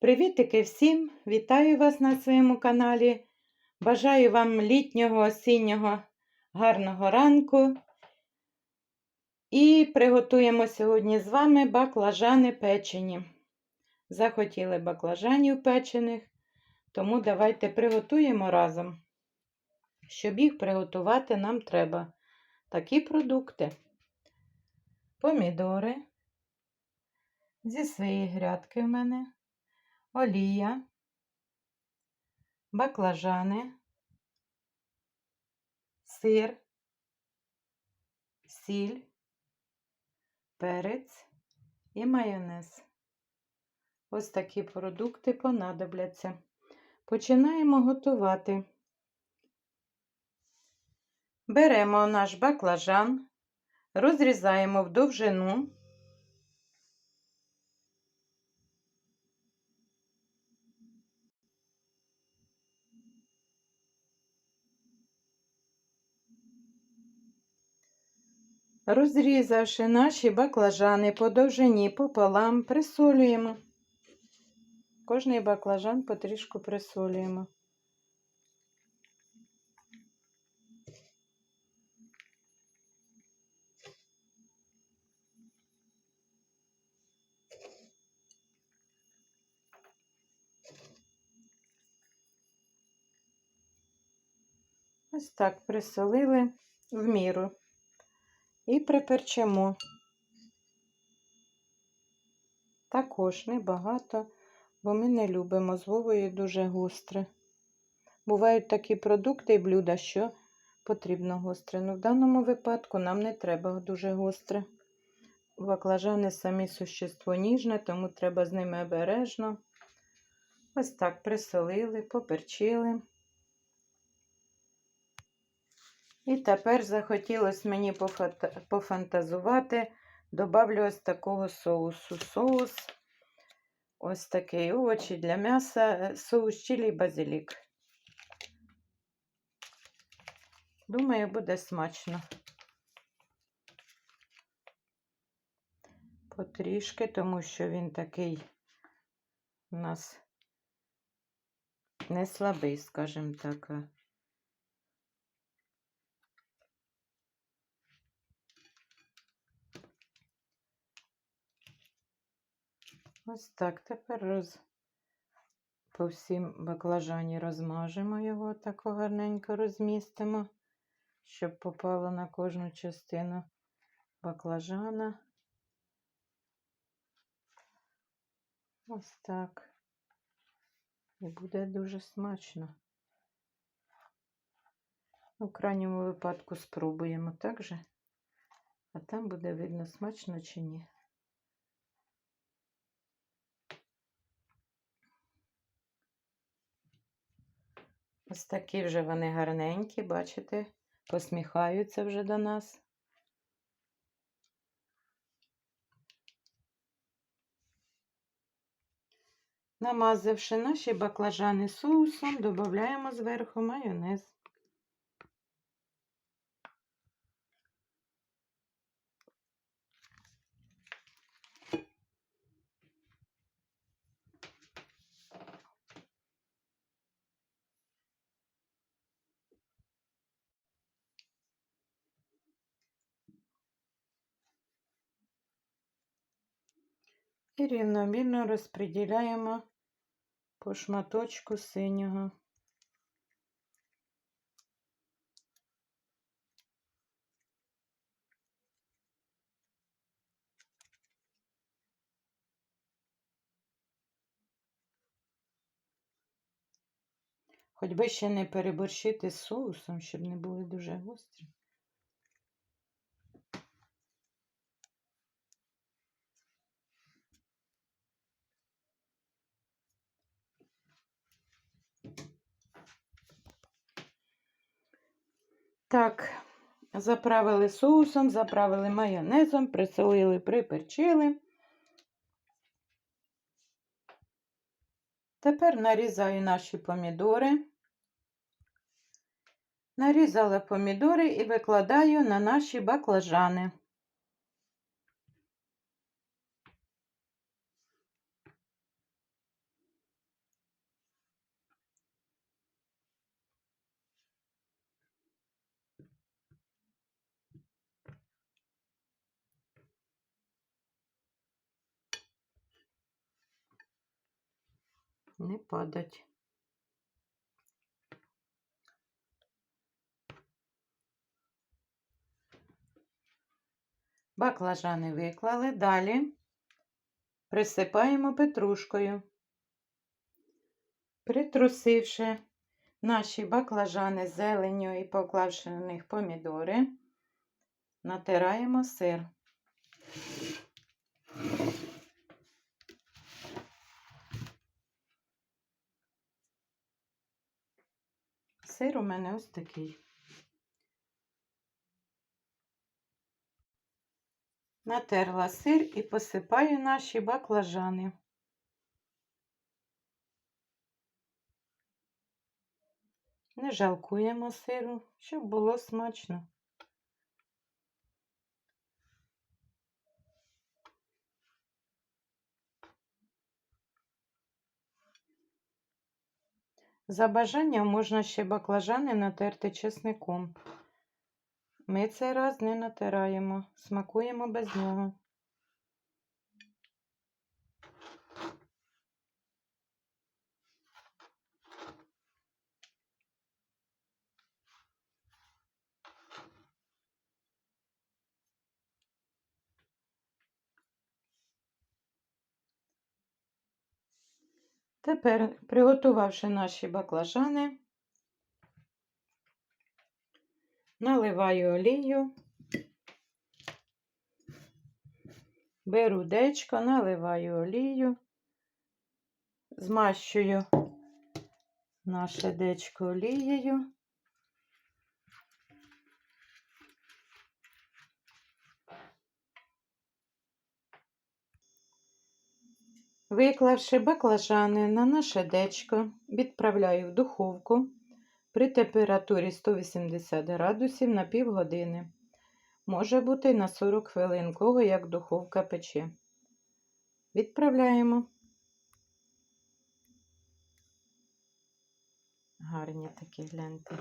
Привітики всім! Вітаю вас на своєму каналі. Бажаю вам літнього, осіннього, гарного ранку. І приготуємо сьогодні з вами баклажани печені. Захотіли баклажанів печених, тому давайте приготуємо разом. Щоб їх приготувати, нам треба такі продукти: помідори. Зі своєї грядки в мене олія, баклажани, сир, сіль, перець і майонез. Ось такі продукти понадобляться. Починаємо готувати. Беремо наш баклажан, розрізаємо в довжину. Розрізавши наші баклажани по довжині пополам, присолюємо. Кожний баклажан потрішку присолюємо. Ось так присолили в міру і приперчимо. Також небагато, бо ми не любимо з дуже гостре. Бувають такі продукти і блюда, що потрібно гостре. Ну, в даному випадку нам не треба дуже гостре. Баклажани самі существо ніжне, тому треба з ними обережно. Ось так присолили, поперчили. І тепер захотілося мені пофантазувати. Добавлю ось такого соусу. Соус, ось такий овочі для м'яса, соус чилі і базилік. Думаю, буде смачно. Потрішки, тому що він такий у нас не слабий, скажімо так. Ось так. Тепер роз... по всім баклажані розмажемо його, так гарненько розмістимо, щоб попало на кожну частину баклажана. Ось так. І буде дуже смачно. У крайньому випадку спробуємо так же, а там буде видно, смачно чи ні. Ось такі вже вони гарненькі, бачите, посміхаються вже до нас. Намазавши наші баклажани соусом, додаємо зверху майонез. І рівномірно розподіляємо по шматочку синього. Хоч би ще не переборщити з соусом, щоб не були дуже гострі. Так, заправили соусом, заправили майонезом, присолили, приперчили. Тепер нарізаю наші помідори. Нарізала помідори і викладаю на наші баклажани. Не падать. Баклажани виклали. Далі присипаємо петрушкою. Притрусивши наші баклажани з зеленню і поклавши на них помідори, натираємо сир. Сир у мене ось такий. Натерла сир і посипаю наші баклажани. Не жалкуємо сиру, щоб було смачно. За бажанням можна ще баклажани натерти чесником. Ми цей раз не натираємо, смакуємо без нього. Тепер, приготувавши наші баклажани, наливаю олію, беру дечко, наливаю олію, змащую наше дечко олією. Виклавши баклажани на наше дечко, відправляю в духовку при температурі 180 градусів на півгодини. Може бути на 40 хвилин, кого як духовка пече. Відправляємо. Гарні такі гляньте.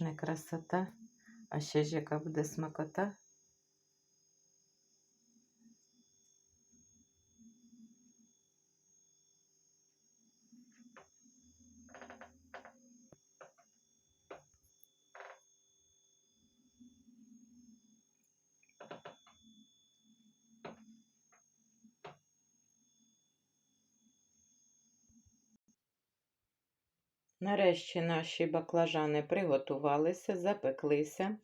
Не красота, а ще ж яка буде смакота. Нарешті наші баклажани приготувалися, запеклися.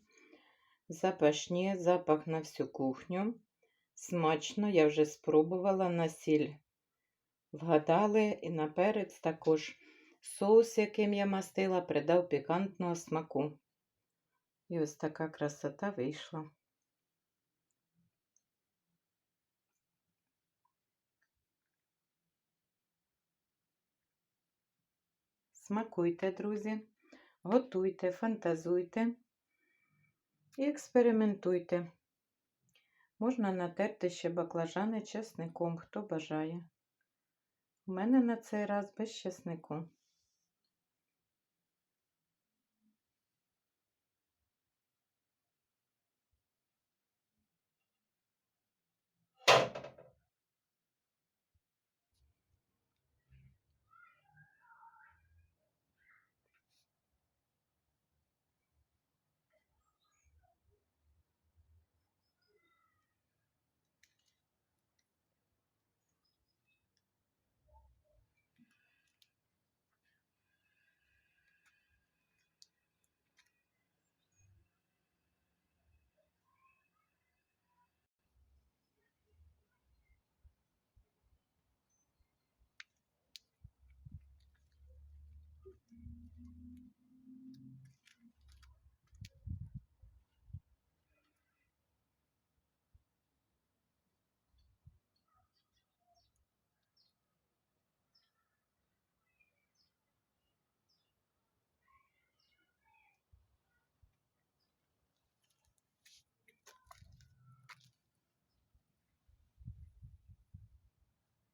Запашні, запах на всю кухню. Смачно, я вже спробувала на сіль. Вгадали і на перець також соус, яким я мастила, придав пікантного смаку. І ось така красота вийшла. Смакуйте, друзі, готуйте, фантазуйте і експериментуйте. Можна натерти ще баклажани чесником, хто бажає. У мене на цей раз без чеснику.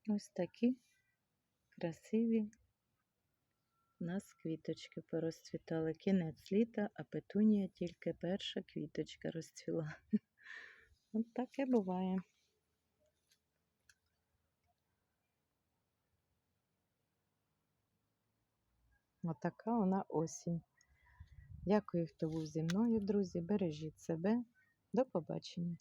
Ось такі красиві в нас квіточки порозцвітали. Кінець літа, а петунія тільки перша квіточка розцвіла. От таке буває. Отака вона осінь. Дякую, хто був зі мною, друзі. Бережіть себе. До побачення!